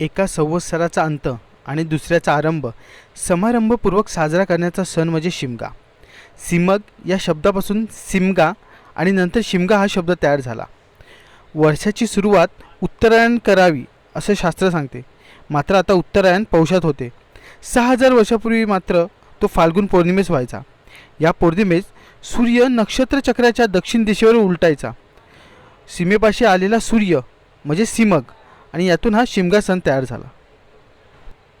एका संवत्सराचा अंत आणि दुसऱ्याचा आरंभ समारंभपूर्वक साजरा करण्याचा सण म्हणजे शिमगा. सिमग या शब्दापासून सिमगा आणि नंतर शिमगा हा शब्द तयार झाला. वर्षाची सुरुवात उत्तरायण करावी असं शास्त्र सांगते. मात्र आता उत्तरायण पौषात होते. सहा हजार वर्षापूर्वी मात्र तो फाल्गुन पौर्णिमेस व्हायचा. या पौर्णिमेस सूर्य नक्षत्रचक्राच्या दक्षिण दिशेवर उलटायचा. सीमेपाशी आलेला सूर्य म्हणजे सिमग. आणि यातून हा शिमगा सण तयार झाला.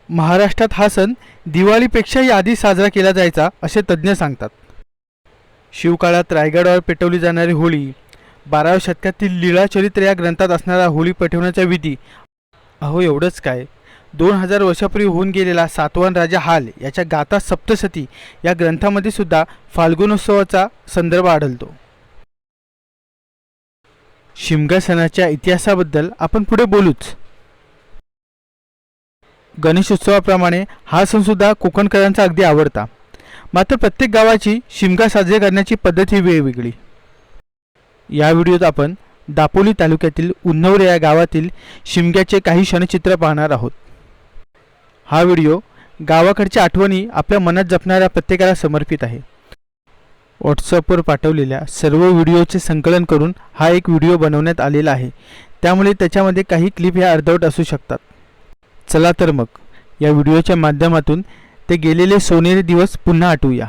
महाराष्ट्रात हा सण दिवाळीपेक्षाही आधी साजरा केला जायचा असे तज्ज्ञ सांगतात. शिवकाळात रायगडावर पेटवली जाणारी होळी बाराव्या शतकातील लीळाचरित्र या ग्रंथात असणारा होळी पेटवण्याचा विधी अहो एवढंच काय? दोन हजार वर्षापूर्वी होऊन गेलेला सातवान राजा हाल याच्या गाथा सप्तशती या ग्रंथामध्ये सुद्धा फाल्गुनोत्सवाचा संदर्भ आढळतो. शिमगा सणाच्या इतिहासाबद्दल आपण पुढे बोलूच. गणेशोत्सवाप्रमाणे हा सणसुद्धा कोकणकरांचा अगदी आवडता. मात्र प्रत्येक गावाची शिमगा साजरी करण्याची पद्धत ही वेगवेगळी. या व्हिडिओत आपण दापोली तालुक्यातील उन्नवरे या गावातील शिमग्याचे काही क्षणचित्र पाहणार आहोत. हा व्हिडिओ गावाकडच्या आठवणी आपल्या मनात जपणाऱ्या प्रत्येकाला समर्पित आहे. व्हॉट्सअपवर पाठवलेल्या सर्व व्हिडिओचे संकलन करून हा एक व्हिडिओ बनवण्यात आलेला आहे. त्यामुळे त्याच्यामध्ये काही क्लिप ह्या अर्धवट असू शकतात. चला तर मग या व्हिडिओच्या माध्यमातून ते गेलेले सोनेरी दिवस पुन्हा आठवूया.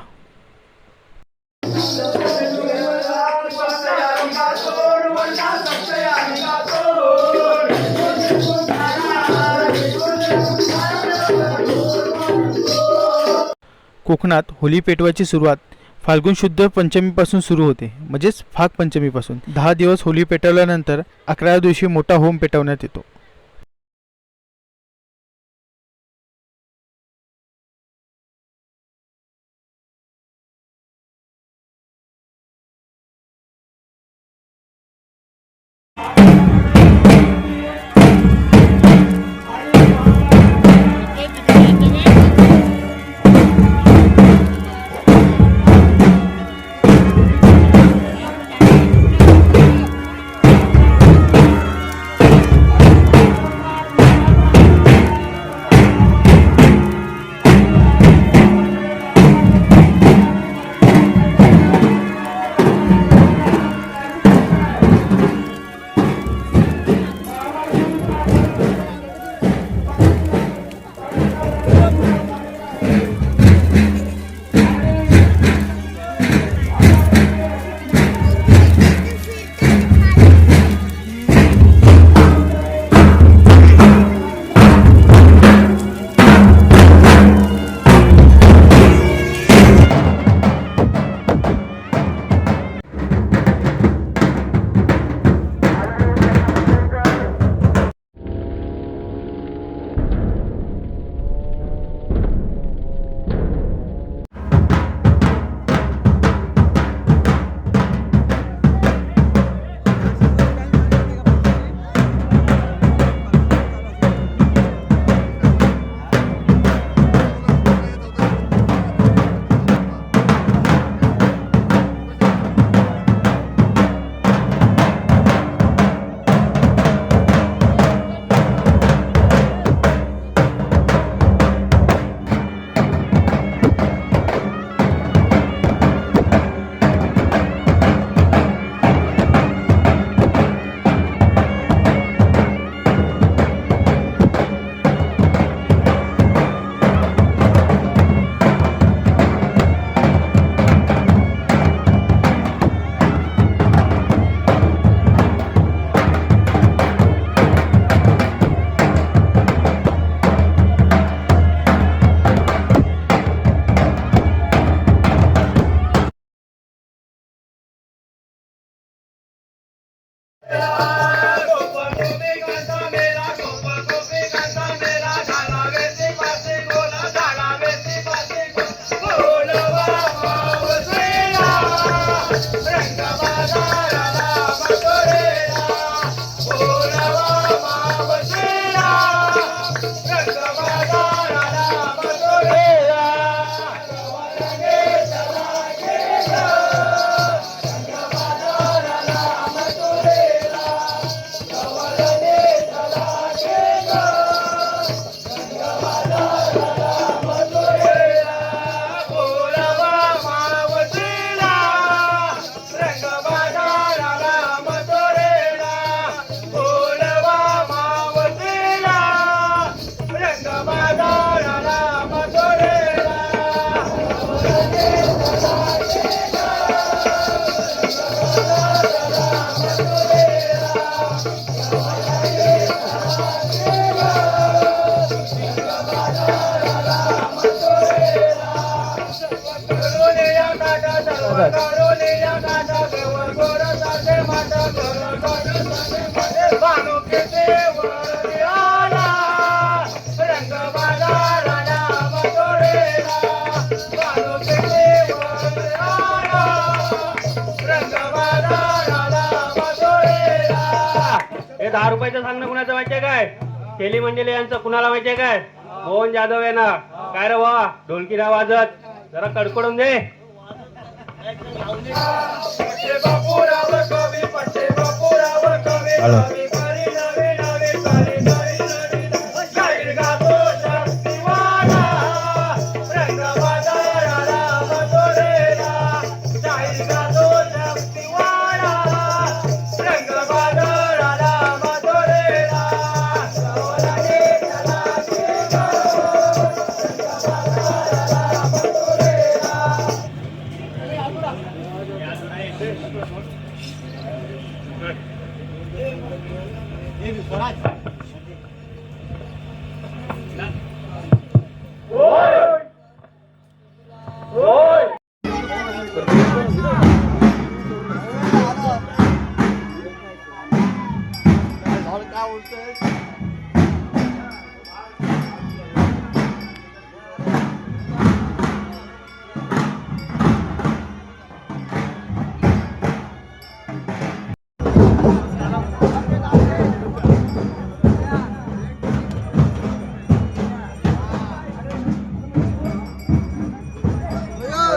कोकणात होली पेटवायची सुरुवात फाल्गुन शुद्ध पंचमीपासून सुरू होते. म्हणजेच फाग पंचमीपासून. दहा दिवस होली पेटवल्यानंतर अकराव्या दिवशी मोठा होम पेटवण्यात येतो. दहा रुपयाचं सांगणं कुणाचं माहितीये काय? केली म्हणजे यांचं कुणाला माहितीये काय? मोहन जाधव आहे ना काय रे वा? ढोलकी ना वाजत. जरा कडकडून दे. हळू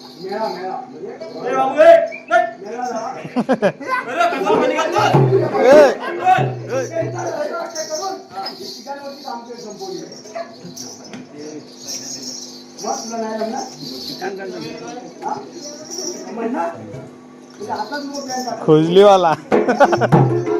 बाबू, ए, कसा पाणी? ए. त्याची रशी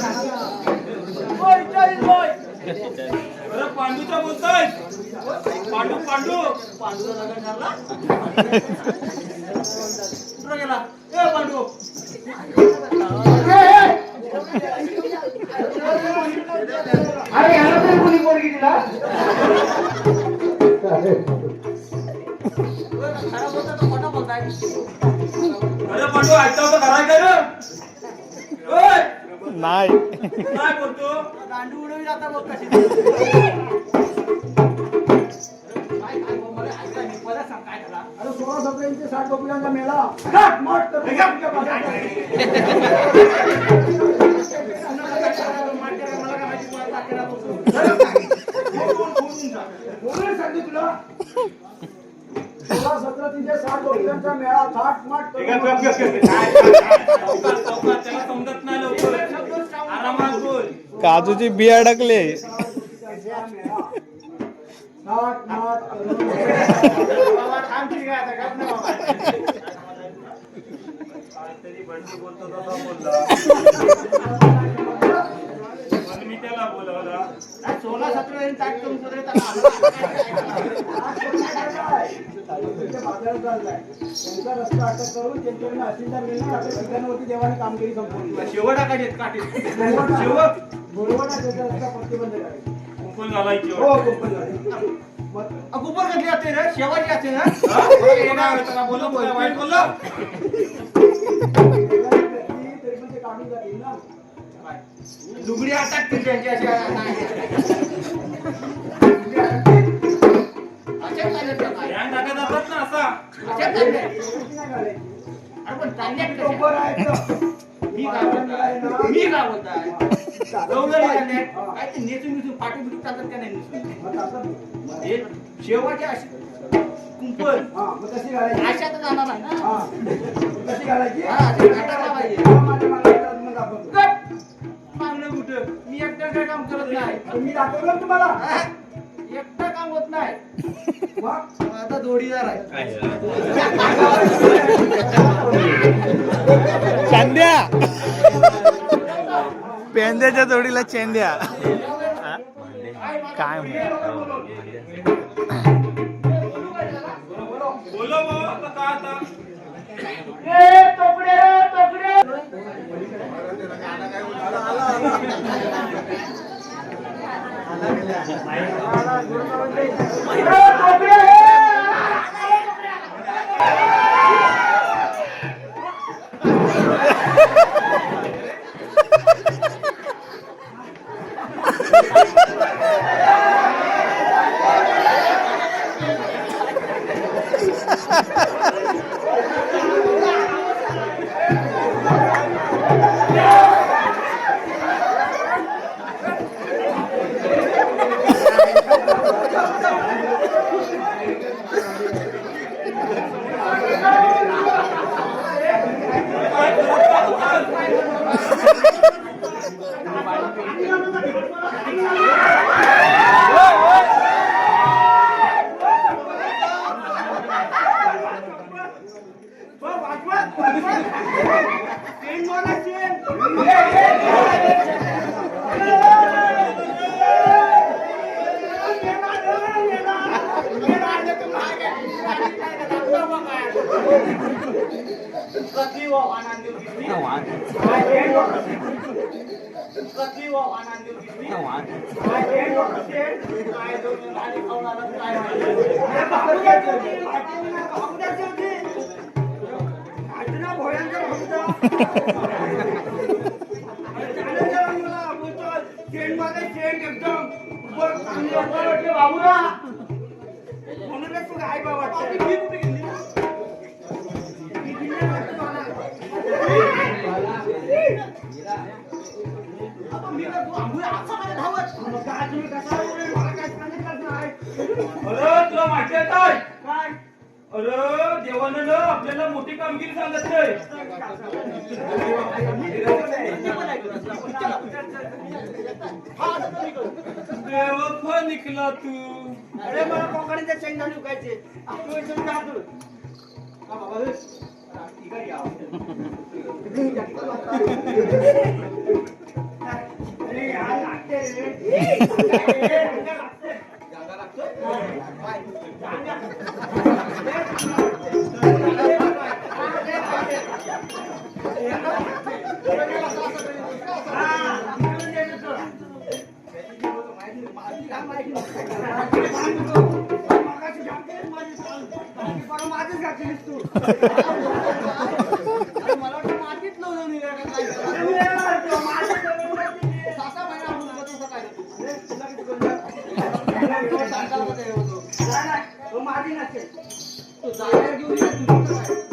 अरे, पांडूचा बोलतोय. पांडू पांडू. अरे ह्याला तरी कोणी पोरगी दिला अरे पांडू ऐकता होता घरात काय रे. नाही. काय बोलतो? अरे सोळा सतरा इंच साठ कपिलांचा मेळा. घाट माट करून. तुमच्या बाजारात. बोलून सांगते तुला. सोळा सतरा तीनशे साठ कपिलांचा मेळा त्याला समजत नाही काजूची बी अडकले त्यांचा मेळा. त्यांचा रस्ता अटक करून त्यांच्याकडे असिलदार गेले आता ठिकाणावरती देवाने कामगिरी संपवली शेवटा शेवट बरोबर त्याचा रस्ता प्रतिबंध करायचा कुंपण हो कुंपण झाले. मग कधी असते रे शेवटची असते ना त्याला बोललो वाईट बोललो वेगळ्या लुगडी अटकते त्यांची अशा अशा चालल्या आहेत. कशी नाही घालायची? अरे पण चालल्या आहेत तो कशा? उभं राहायचं. मी काय बोलताय मी काय बोलताय गवळणी चालल्या काय ते नेसून मिसून फाटून बिटून चालतात का नाही हे शेवाचे अशी कुंपण हा, कशी घालायची? जाणार आहे ना. कशी? हा, ते! मागणं कुठं मी एकटं काय काम करत नाही मी दाखवलं तुम्हाला? एकटं काम होत नाही. आता जोडीदार आहे. चांद्या पेंद्याच्या जोडीला चेंद्या काय ए तोकडे रे तोकडे ए, तोकडे म्हणूनच तुला आई बाबा अरे तुला माहिती आहे काय अरे देवानं ना आपल्याला मोठी कामगिरी सांगितलंय देवत्व निघला तू. अरे मला कोकणीच्या आहे, या. अरे, यार, लागते माझीच जागा तू. तो जागेवर घेऊन ये, तुझं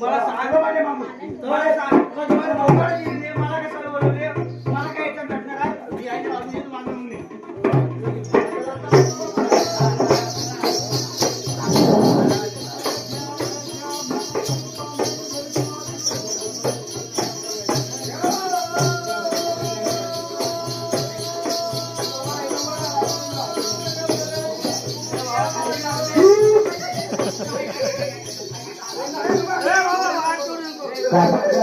मला सांग माझ्या मामा. मला सांग. कधी मला मोबाईल दिली, मला कशाला बोलवले?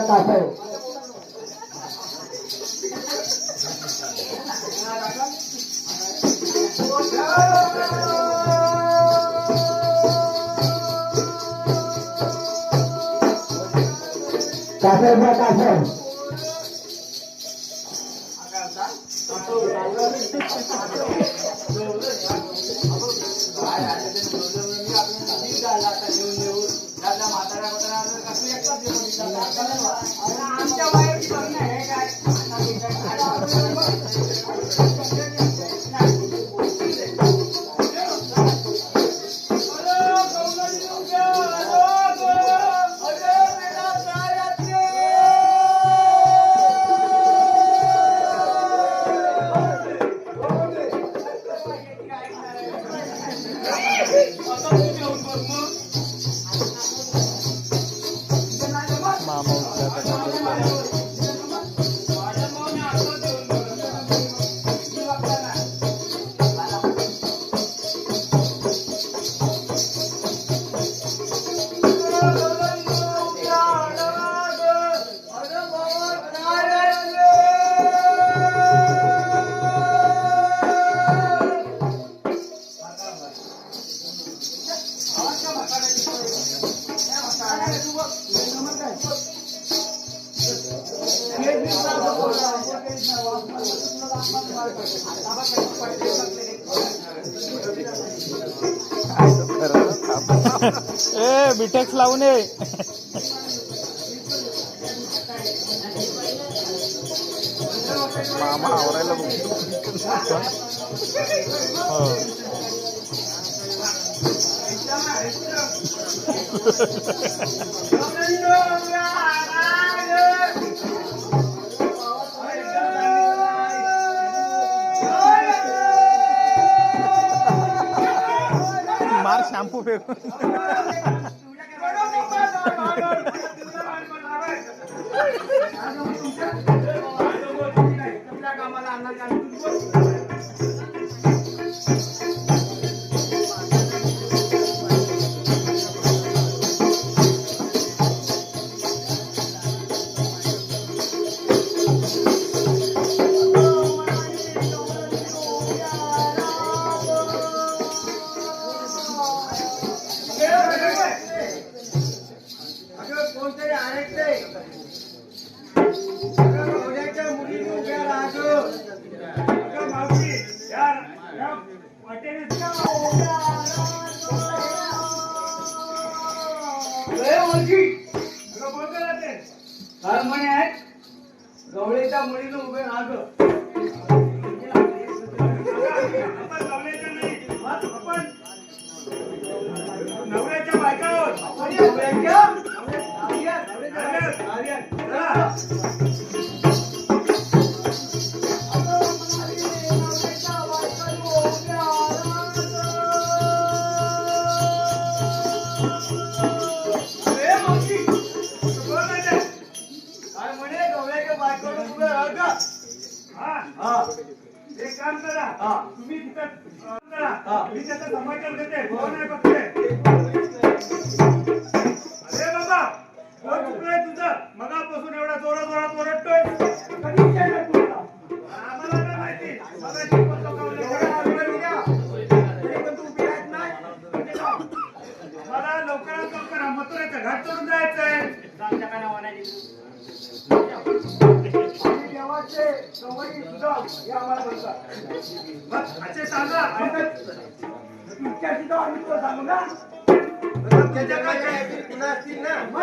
kabeh. Kabeh kabeh. बिटेक्स लावून ये. मामा आवरायला हो मार शॅम्पू फेक कामाला आणणार लय ओळखी अगं बोल का ते आहेत. गवळीच्या मुलीने उभे राहतो. आपण गवळ्याच्या नाही आपण नवऱ्याच्या? बायका आर्यन, आर्यन, आर्यन. हा. मी त्याचा समाचार देते. कोण आहे बघते अरे बाबा कोण चुकलंय तुझं? मगापासून एवढा जोरात जोरात ओरडतोय? आम्हाला काय माहिती. मगाशी पण लोकांना. मला लवकरात लवकर हा मथुरेचा घाट चढून जायचंय. आम्ही देवाचे गवळी सुद्धा हे आम्हाला बोलतात. मग असे सांगा. तुमच्या तिथं आम्ही तुला सांगू ना? त्याच्या काय काय पुन्हा असतील ना? मग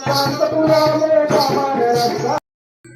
सांगतो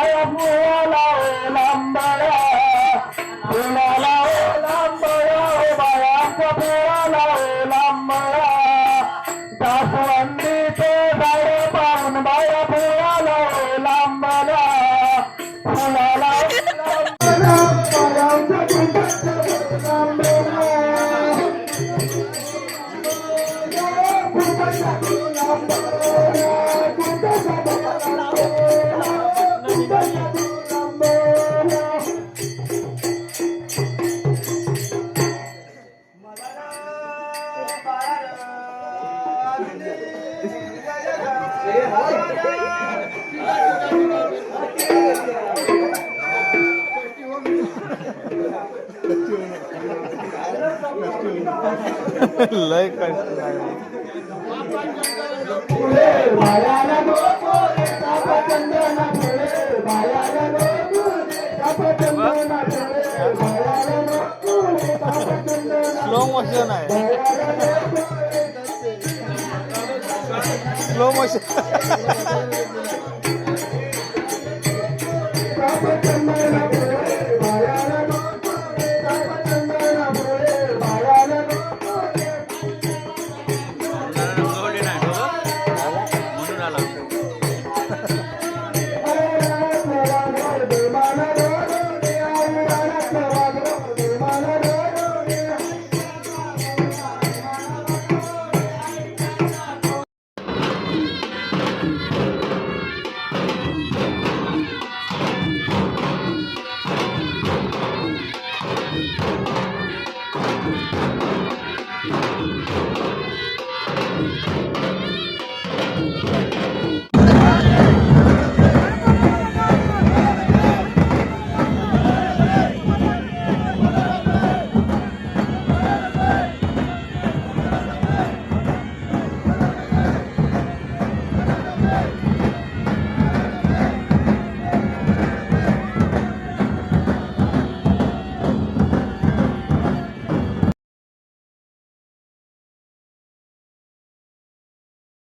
আয়া लय स्लो मोशन आहे. Slow motion